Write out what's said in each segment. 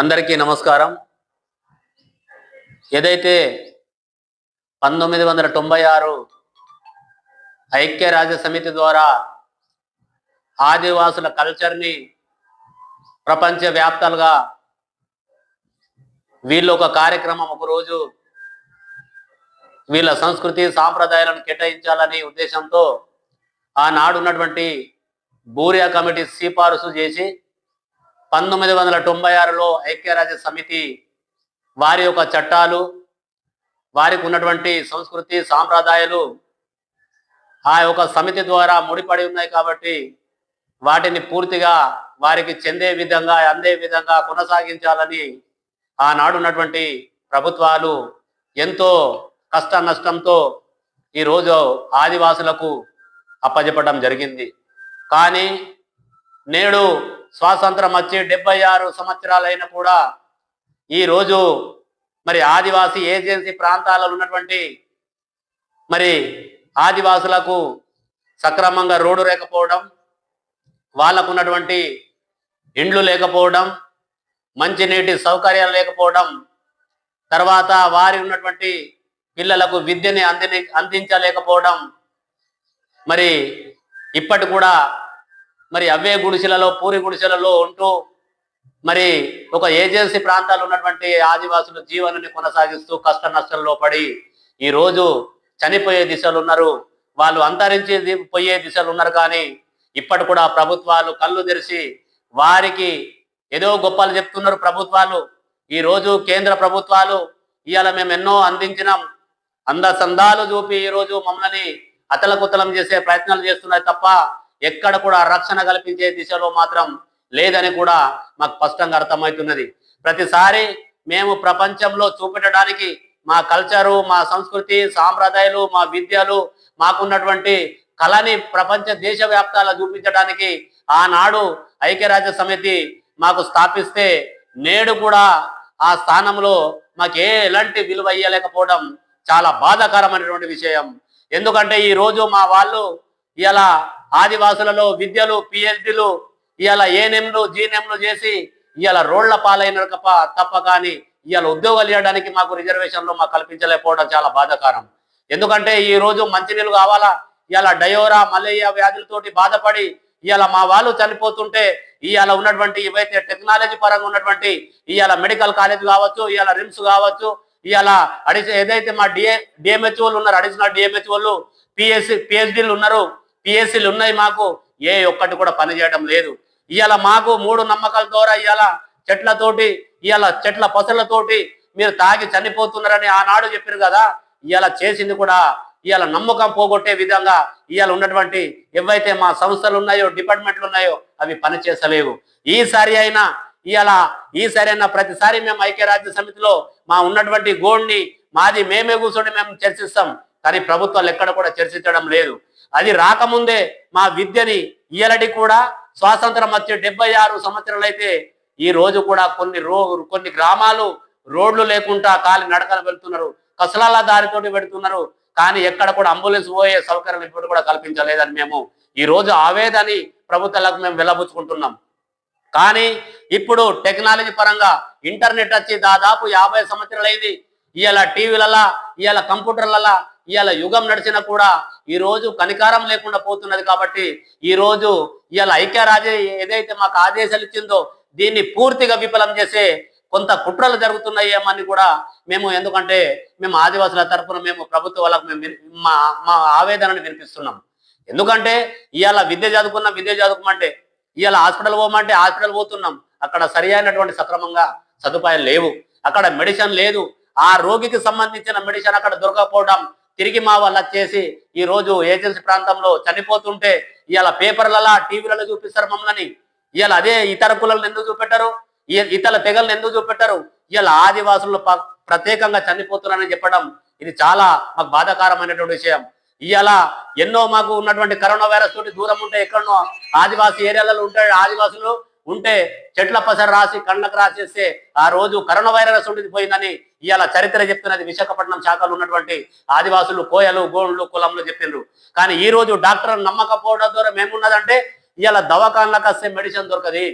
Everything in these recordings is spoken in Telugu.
అందరికీ నమస్కారం. ఏదైతే పంతొమ్మిది వందల తొంభై ఆరు ఐక్యరాజ్య సమితి ద్వారా ఆదివాసుల కల్చర్ని ప్రపంచ వ్యాప్తాలుగా వీళ్ళు ఒక కార్యక్రమం ఒకరోజు వీళ్ళ సంస్కృతి సాంప్రదాయాలను కేటాయించాలనే ఉద్దేశంతో ఆనాడు ఉన్నటువంటి బూరియా కమిటీ సిఫారసు చేసి పంతొమ్మిది వందల తొంభై ఆరులో ఐక్యరాజ్య సమితి వారి యొక్క చట్టాలు వారికి ఉన్నటువంటి సంస్కృతి సాంప్రదాయాలు ఆ యొక్క సమితి ద్వారా ముడిపడి ఉన్నాయి కాబట్టి వాటిని పూర్తిగా వారికి చెందే విధంగా అందే విధంగా కొనసాగించాలని ఆనాడు ఉన్నటువంటి ప్రభుత్వాలు ఎంతో కష్ట నష్టంతో ఈరోజు ఆదివాసులకు అప్పజెప్పడం జరిగింది. కానీ నేడు స్వాతంత్రం వచ్చి డెబ్బై ఆరు సంవత్సరాలైనా కూడా ఈరోజు మరి ఆదివాసీ ఏజెన్సీ ప్రాంతాలలో ఉన్నటువంటి మరి ఆదివాసులకు సక్రమంగా రోడ్డు లేకపోవడం వాళ్ళకు ఉన్నటువంటి ఇండ్లు లేకపోవడం మంచినీటి సౌకర్యాలు లేకపోవడం తర్వాత వారి ఉన్నటువంటి పిల్లలకు విద్యని అందిని అందించలేకపోవడం మరి ఇప్పటి కూడా మరి అవే గుడిసెలలో పూరి గుడిసెలలో ఉంటూ మరి ఒక ఏజెన్సీ ప్రాంతాలు ఉన్నటువంటి ఆదివాసుల జీవనాన్ని కొనసాగిస్తూ కష్ట నష్టాల్లో పడి ఈ రోజు చనిపోయే దిశలు ఉన్నారు. వాళ్ళు అంతరించి పోయే దిశలు ఉన్నారు కానీ ఇప్పటి కూడా ప్రభుత్వాలు కళ్ళు తెరిచి వారికి ఏదో గొప్పలు చెప్తున్నారు ప్రభుత్వాలు. ఈ రోజు కేంద్ర ప్రభుత్వాలు ఇవాళ మేము ఎన్నో అందించినాం. అందసందాలు చూపి ఈ రోజు మమ్మల్ని అతలకుతలం చేసే ప్రయత్నాలు చేస్తున్నాయి తప్ప ఎక్కడ కూడా రక్షణ కల్పించే దిశలో మాత్రం లేదని కూడా మాకు స్పష్టంగా అర్థమవుతున్నది. ప్రతిసారి మేము ప్రపంచంలో చూపెట్టడానికి మా కల్చరు మా సంస్కృతి సాంప్రదాయాలు మా విద్యలు మాకున్నటువంటి కళని ప్రపంచ దేశ వ్యాప్తాల చూపించడానికి ఆనాడు ఐక్యరాజ్య సమితి మాకు స్థాపిస్తే నేడు కూడా ఆ స్థానంలో మాకు ఎలాంటి విలువ ఇయ్యలేకపోవడం చాలా బాధాకరమైనటువంటి విషయం. ఎందుకంటే ఈ రోజు మా వాళ్ళు ఇలా ఆదివాసులలో విద్యలు పిహెచ్డిలు ఇవాళ ఏనెంలు జీనెంలు చేసి ఇవాళ రోడ్ల పాలైన తప్ప తప్ప కానీ ఇవాళ ఉద్యోగాలు ఇవ్వడానికి మాకు రిజర్వేషన్లు మాకు కల్పించలేకపోవడం చాలా బాధాకరం. ఎందుకంటే ఈ రోజు మంచినీళ్ళు కావాలా? ఇవాళ డయోరా మలేరియా వ్యాధులతోటి బాధపడి ఇవాళ మా వాళ్ళు చనిపోతుంటే ఇవాళ ఉన్నటువంటి ఇవైతే టెక్నాలజీ పరంగా ఉన్నటువంటి ఇవాళ మెడికల్ కాలేజ్ కావచ్చు ఇవాళ రిమ్స్ కావచ్చు ఇవాళ అడిష ఏదైతే మా డిఏ డిఎంహెచ్ వాళ్ళు ఉన్నారు అడిషనల్ డిఎంహెచ్ఓలు పిఎస్సి పిహెచ్డీలు ఉన్నారు పిఎస్సీలు ఉన్నాయి మాకు ఏ ఒక్కటి కూడా పనిచేయడం లేదు. ఇవాళ మాకు మూడు నమ్మకాల ద్వారా ఇవాళ చెట్లతోటి ఇవాళ చెట్ల పసలతోటి మీరు తాగి చనిపోతున్నారని ఆనాడు చెప్పారు కదా. ఇవాళ చేసింది కూడా ఇవాళ నమ్మకం పోగొట్టే విధంగా ఇవాళ ఉన్నటువంటి ఏవైతే మా సంస్థలు ఉన్నాయో డిపార్ట్మెంట్లు ఉన్నాయో అవి పనిచేసలేవు. ఈసారి అయినా ఇవాళ ఈసారి అయినా ప్రతిసారి మేము ఐక్యరాజ్య సమితిలో మా ఉన్నటువంటి గోడ్ని మాది మేమే కూర్చొని మేము చర్చిస్తాం. కానీ ప్రభుత్వాలు ఎక్కడ కూడా చర్చించడం లేదు. అది రాకముందే మా విద్యని ఇయలటి కూడా స్వాతంత్రం వచ్చే డెబ్బై ఆరు సంవత్సరాలైతే ఈ రోజు కూడా కొన్ని రో కొన్ని గ్రామాలు రోడ్లు లేకుండా కాలి నడకలు వెళ్తున్నారు కసలాల దారితోటి పెడుతున్నారు కానీ ఎక్కడ కూడా అంబులెన్స్ పోయే సౌకర్యం ఇప్పుడు కూడా కల్పించలేదని మేము ఈ రోజు ఆవేదని ప్రభుత్వాలకు మేము వెళ్ళబుచ్చుకుంటున్నాం కానీ ఇప్పుడు టెక్నాలజీ పరంగా ఇంటర్నెట్ వచ్చి దాదాపు యాభై సంవత్సరాలైంది. ఇవాళ టీవీలలా ఇవాళ కంప్యూటర్లలా ఇవాళ యుగం నడిచినా కూడా ఈ రోజు కనికారం లేకుండా పోతున్నది కాబట్టి ఈ రోజు ఇవాళ ఐక్యరాజ్య ఏదైతే మాకు ఆదేశాలు ఇచ్చిందో దీన్ని పూర్తిగా విఫలం చేసే కొంత కుట్రలు జరుగుతున్నాయేమని కూడా మేము ఎందుకంటే మేము ఆదివాసుల తరఫున మేము ప్రభుత్వ వాళ్ళకు మేము మా మా ఆవేదనని వినిపిస్తున్నాం. ఎందుకంటే ఇవాళ విద్య చదువుకున్న విద్య చదువుకోమంటే ఇవాళ హాస్పిటల్ పోమంటే హాస్పిటల్ పోతున్నాం. అక్కడ సరి అయినటువంటి సక్రమంగా సదుపాయాలు లేవు. అక్కడ మెడిసిన్ లేదు. ఆ రోగికి సంబంధించిన మెడిసిన్ అక్కడ దొరకకపోవడం తిరిగి మా వాళ్ళు వచ్చేసి ఈ రోజు ఏజెన్సీ ప్రాంతంలో చనిపోతుంటే ఇవాళ పేపర్లలో టీవీలలో చూపిస్తారు మమ్మల్ని. ఇవాళ అదే ఇతర కులాలను ఎందుకు చూపెట్టారు? ఇతర తెగలను ఎందుకు చూపెట్టారు? ఇవాళ ఆదివాసులు ప్రత్యేకంగా చనిపోతున్నారని చెప్పడం ఇది చాలా మాకు బాధాకరమైనటువంటి విషయం. ఇవాళ ఎన్నో మాకు ఉన్నటువంటి కరోనా వైరస్ తోటి దూరం ఉంటే ఎక్కడో ఆదివాసీ ఏరియాలలో ఉంటాడు ఆదివాసులు ఉంటే చెట్ల పసర రాసి కళ్ళకు రాసేస్తే ఆ రోజు కరోనా వైరస్ ఉండేది పోయిందని ఇవాళ చరిత్ర చెప్తున్నది విశాఖపట్నం శాఖలో ఉన్నటువంటి ఆదివాసులు కోయలు గోండ్లు కులంలో చెప్పిండ్రు కానీ ఈ రోజు డాక్టర్ నమ్మకపోవడం ద్వారా మేమున్నదంటే ఇవాళ దవాఖాన్లకు వస్తే మెడిసిన్ దొరకది.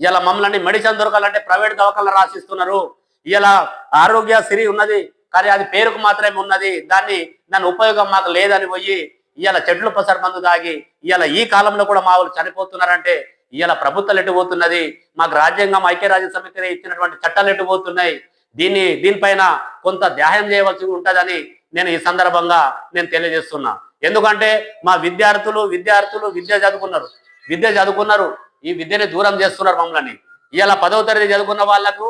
ఇలా మమ్మల్ని మెడిసిన్ దొరకాలంటే ప్రైవేట్ దవాఖాన రాసిస్తున్నారు. ఇలా ఆరోగ్యశ్రీ ఉన్నది కానీ అది పేరుకు మాత్రమే ఉన్నది. దాన్ని దాని ఉపయోగం మాకు లేదని పోయి ఇవాళ చెట్లు పసరు మందు తాగి ఇవాళ ఈ కాలంలో కూడా మా వాళ్ళు చనిపోతున్నారంటే ఇవాళ ప్రభుత్వాలు ఎటు పోతున్నది మాకు రాజ్యాంగం ఐక్యరాజ్య సమితి ఇచ్చినటువంటి చట్టాలు ఎటుపోతున్నాయి? దీన్ని దీనిపైన కొంత ధ్యానం చేయవలసి ఉంటుందని నేను ఈ సందర్భంగా నేను తెలియజేస్తున్నా. ఎందుకంటే మా విద్యార్థులు విద్యార్థులు విద్య చదువుకున్నారు. విద్య చదువుకున్నారు. ఈ విద్యని దూరం చేస్తున్నారు మమ్మల్ని. ఇలా పదవ తరగతి చదువుకున్న వాళ్ళకు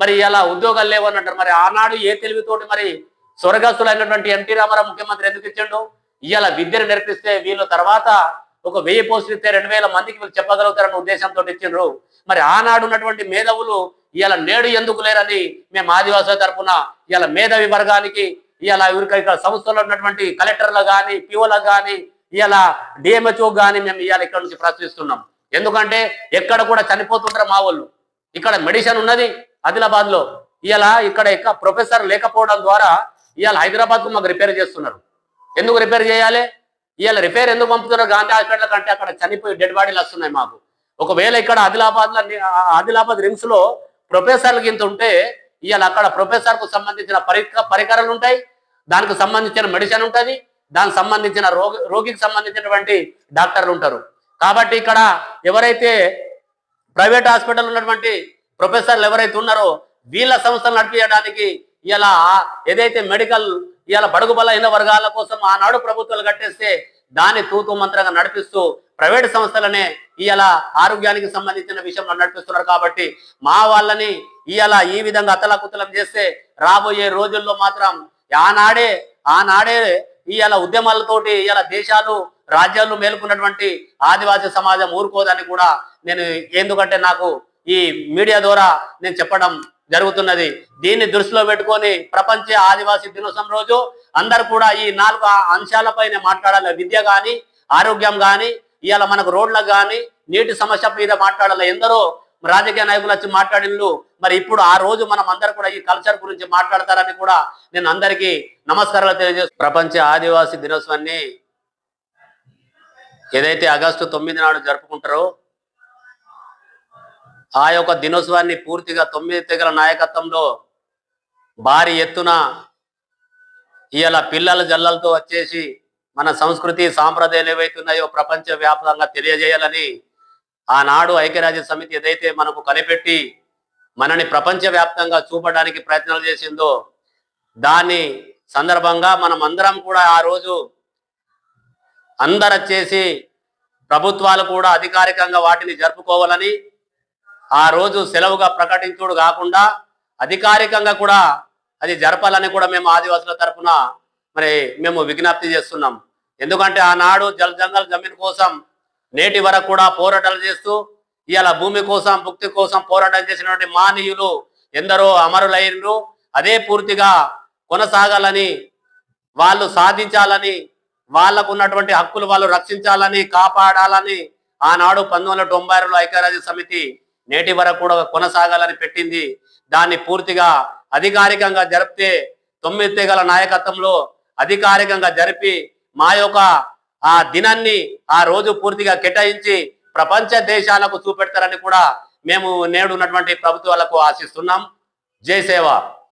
మరి ఇలా ఉద్యోగాలు లేవన్నట్టు మరి ఆనాడు ఏ తెలివితోటి మరి స్వర్గస్తులైనటువంటి ఎన్టీ రామారావు ముఖ్యమంత్రి ఎందుకు ఇచ్చిండు? ఇవాళ విద్యను నేర్పిస్తే వీళ్ళు తర్వాత ఒక వెయ్యి పోస్టులు ఇస్తే రెండు వేల మందికి వీళ్ళు చెప్పగలుగుతారన్న ఉద్దేశంతో ఇచ్చిండ్రు. మరి ఆనాడు ఉన్నటువంటి మేధావులు ఇవాళ నేడు ఎందుకు లేరని మేము ఆదివాసుల తరపున ఇవాళ మేధావి వర్గానికి ఇవాళ ఇక్కడ సంస్థలో ఉన్నటువంటి కలెక్టర్లు కానీ పిఓలకు కానీ ఇవాళ డిఎంహెచ్ఓ కానీ మేము ఇవాళ ఇక్కడ నుంచి ప్రశ్నిస్తున్నాం. ఎందుకంటే ఎక్కడ కూడా చనిపోతుంటారు మా వాళ్ళు. ఇక్కడ మెడిసిన్ ఉన్నది ఆదిలాబాద్లో ఇవాళ ఇక్కడ ప్రొఫెసర్ లేకపోవడం ద్వారా ఇవాళ హైదరాబాద్కు మాకు రిపేర్ చేస్తున్నారు. ఎందుకు రిపేర్ చేయాలి? ఇవాళ రిపేర్ ఎందుకు పంపుతున్నారు? గాంధీ హాస్పిటల్ కంటే అక్కడ చనిపోయి డెడ్ బాడీలు వస్తున్నాయి మాకు. ఒకవేళ ఇక్కడ ఆదిలాబాద్ ఆదిలాబాద్ రిమ్స్లో ప్రొఫెసర్లు ఇంత ఉంటే ఇవాళ అక్కడ ప్రొఫెసర్కు సంబంధించిన పరికరాలు ఉంటాయి. దానికి సంబంధించిన మెడిసిన్ ఉంటుంది. దానికి సంబంధించిన రోగి రోగికి సంబంధించినటువంటి డాక్టర్లు ఉంటారు. కాబట్టి ఇక్కడ ఎవరైతే ప్రైవేట్ హాస్పిటల్ ఉన్నటువంటి ప్రొఫెసర్లు ఎవరైతే ఉన్నారో వీళ్ళ సంస్థలు నడిపించడానికి ఇలా ఏదైతే మెడికల్ ఇలా బడుగు బలహీన వర్గాల కోసం ఆనాడు ప్రభుత్వాలు కట్టేస్తే దాన్ని తూతు మంత్రంగా నడిపిస్తూ ప్రైవేట్ సంస్థలనే ఇవాళ ఆరోగ్యానికి సంబంధించిన విషయంలో నడిపిస్తున్నారు కాబట్టి మా వాళ్ళని ఇవాళ ఈ విధంగా అతలకుతలం చేస్తే రాబోయే రోజుల్లో మాత్రం ఆనాడే ఆనాడే ఇవాళ ఉద్యమాలతోటి ఇవాళ దేశాలు రాజ్యాలు మేలుకున్నటువంటి ఆదివాసీ సమాజం ఊరుకోదని కూడా నేను ఎందుకంటే నాకు ఈ మీడియా ద్వారా నేను చెప్పడం జరుగుతున్నది. దీన్ని దృష్టిలో పెట్టుకొని ప్రపంచ ఆదివాసీ దినోత్సవం రోజు అందరు కూడా ఈ నాలుగు అంశాలపైన మాట్లాడాలి. విద్య కానీ ఆరోగ్యం కానీ ఇవాళ మనకు రోడ్లకు కానీ నీటి సమస్య మీద మాట్లాడాలి. ఎందరో రాజకీయ నాయకులు వచ్చి మాట్లాడినలు మరి ఇప్పుడు ఆ రోజు మనం అందరు కూడా ఈ కల్చర్ గురించి మాట్లాడతారని కూడా నేను అందరికీ నమస్కారాలు తెలియజేస్తాను ప్రపంచ ఆదివాసీ దినోత్సవాన్ని ఏదైతే ఆగస్టు తొమ్మిది నాడు జరుపుకుంటారో ఆ యొక్క దినోత్సవాన్ని పూర్తిగా తొమ్మిది తెగల నాయకత్వంలో భారీ ఎత్తున ఇలా పిల్లల జల్లలతో వచ్చేసి మన సంస్కృతి సాంప్రదాయాలు ఏవైతున్నాయో ప్రపంచ వ్యాప్తంగా తెలియజేయాలని ఆనాడు ఐక్యరాజ్య సమితి ఏదైతే మనకు కనిపెట్టి మనని ప్రపంచ వ్యాప్తంగా చూపడానికి ప్రయత్నాలు చేసిందో దాని సందర్భంగా మనం అందరం కూడా ఆ రోజు అందరూ వచ్చేసి ప్రభుత్వాలు కూడా అధికారికంగా వాటిని జరుపుకోవాలని ఆ రోజు సెలవుగా ప్రకటించుడు కాకుండా అధికారికంగా కూడా అది జరపాలని కూడా మేము ఆదివాసుల తరపున మరి మేము విజ్ఞప్తి చేస్తున్నాం. ఎందుకంటే ఆనాడు జల్ జంగల్ జమీన్ కోసం నేటి వరకు కూడా పోరాటాలు చేస్తూ ఇవాళ భూమి కోసం భుక్తి కోసం పోరాటం చేసినటువంటి మానీయులు ఎందరో అమరులైనరు అదే పూర్తిగా కొనసాగాలని వాళ్ళు సాధించాలని వాళ్ళకు ఉన్నటువంటి హక్కులు వాళ్ళు రక్షించాలని కాపాడాలని ఆనాడు పంతొమ్మిది వందల తొంభై ఆరులో ఐక్యరాజ్య సమితి నేటి వరకు కూడా కొనసాగాలని పెట్టింది. దాన్ని పూర్తిగా అధికారికంగా జరిపితే తొమ్మిది తెగల నాయకత్వంలో అధికారికంగా జరిపి మా యొక్క ఆ దినాన్ని ఆ రోజు పూర్తిగా కేటాయించి ప్రపంచ దేశాలకు చూపెడతారని కూడా మేము నేడు ఉన్నటువంటి ప్రభుత్వాలకు ఆశిస్తున్నాం. జై సేవ.